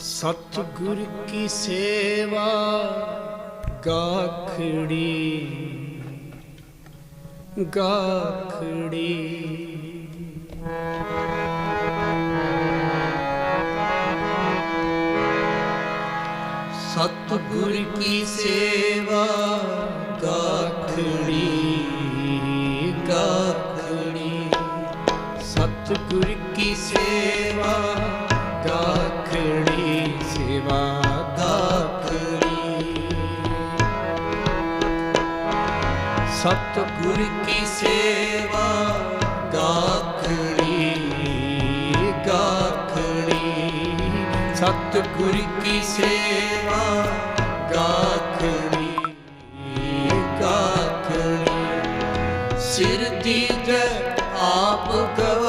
ਸਤਗੁਰ ਕੀ ਸੇਵਾ ਗਾਖੜੀ। ਗਾਖੜੀ। ਸਤਗੁਰ ਕੀ ਸੇਵਾ ਗਾਖੜੀ। ਗਾਖੜੀ। ਸਤਗੁਰ ਕੀ ਸੇਵਾ ਦਾਖੜੀ ਸੇਵਾ ਸਤਿਗੁਰ ਕੀ ਸੇਵਾ ਦਾਖੜੀ ਦਾਖੜੀ ਸਤਿਗੁਰ ਆਪ ਕਰ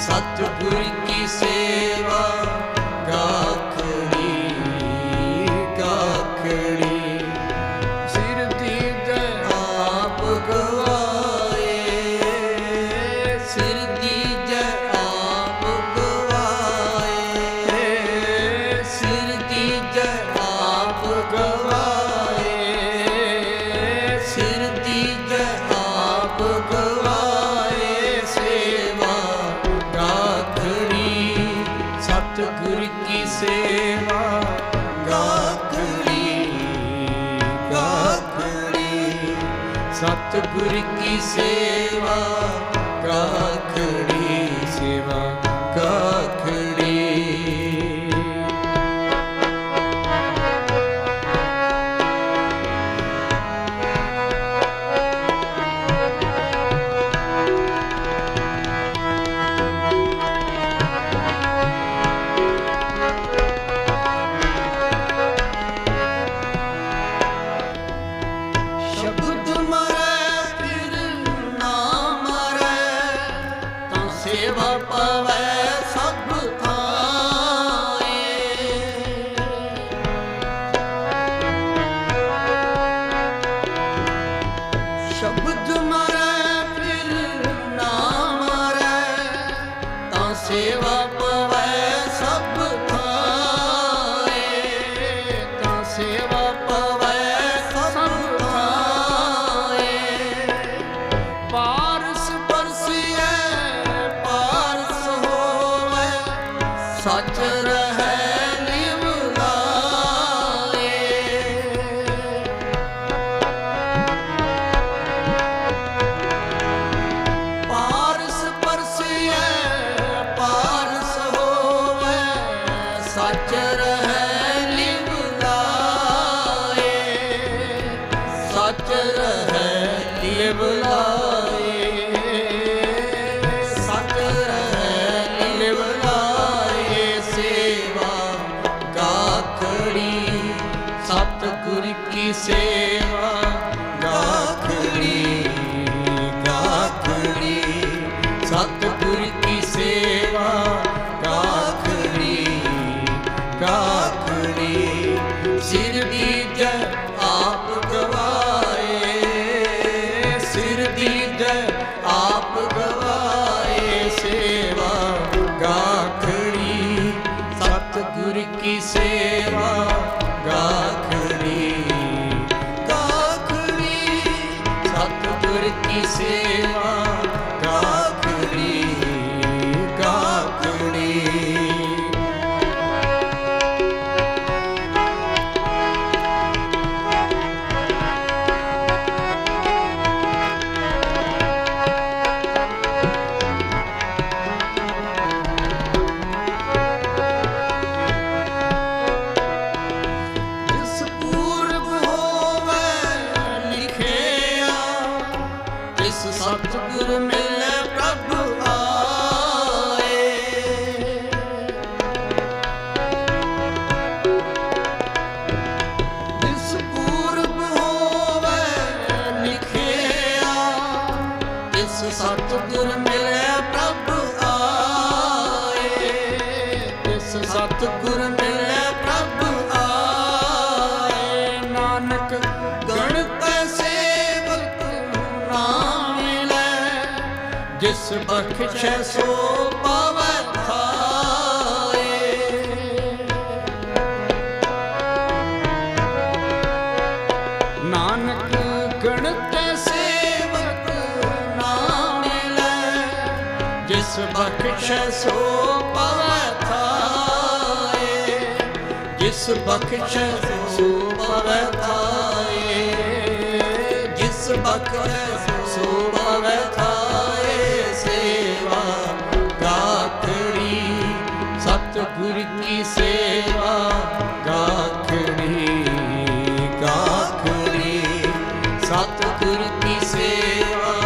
ਸਤਿਗੁਰ ਕੀ ਸੇਵਾ ਸਤਿਗੁਰ ਕੀ ਸੇਵਾ ਰਾਖੜੀ such sim aparecer. ਸਤਿਗੁਰ ਮਿਲਿਆ ਪ੍ਰਭ ਆਏ। ਤਿਸ ਸਤਿਗੁਰ ਮਿਲਿਆ ਪ੍ਰਭ ਆਏ। ਨਾਨਕ ਗਣਤ ਸੇਵਕ ਨਾਮ ਲੈ ਜਿਸ ਬਖਸ਼ੈ ਸੋ ਪਾਵੈ ਜਿਸ ਬਖਸ਼ੈ ਸੋ ਪਵੈ ਥਾਏ। ਜਿਸ ਬਖਸ਼ੈ ਸੋ ਪਵੈ ਥਾਏ। ਜਿਸ ਬਖਸ਼ੈ ਸੋ ਪਵੈ ਥਾਏ। ਸੇਵਾ ਗਾਖੜੀ ਸਤਿਗੁਰ ਕੀ ਸੇਵਾ ਗਾਖੜੀ ਗਾਖੜੀ ਸਤਿਗੁਰ ਕੀ ਸੇਵਾ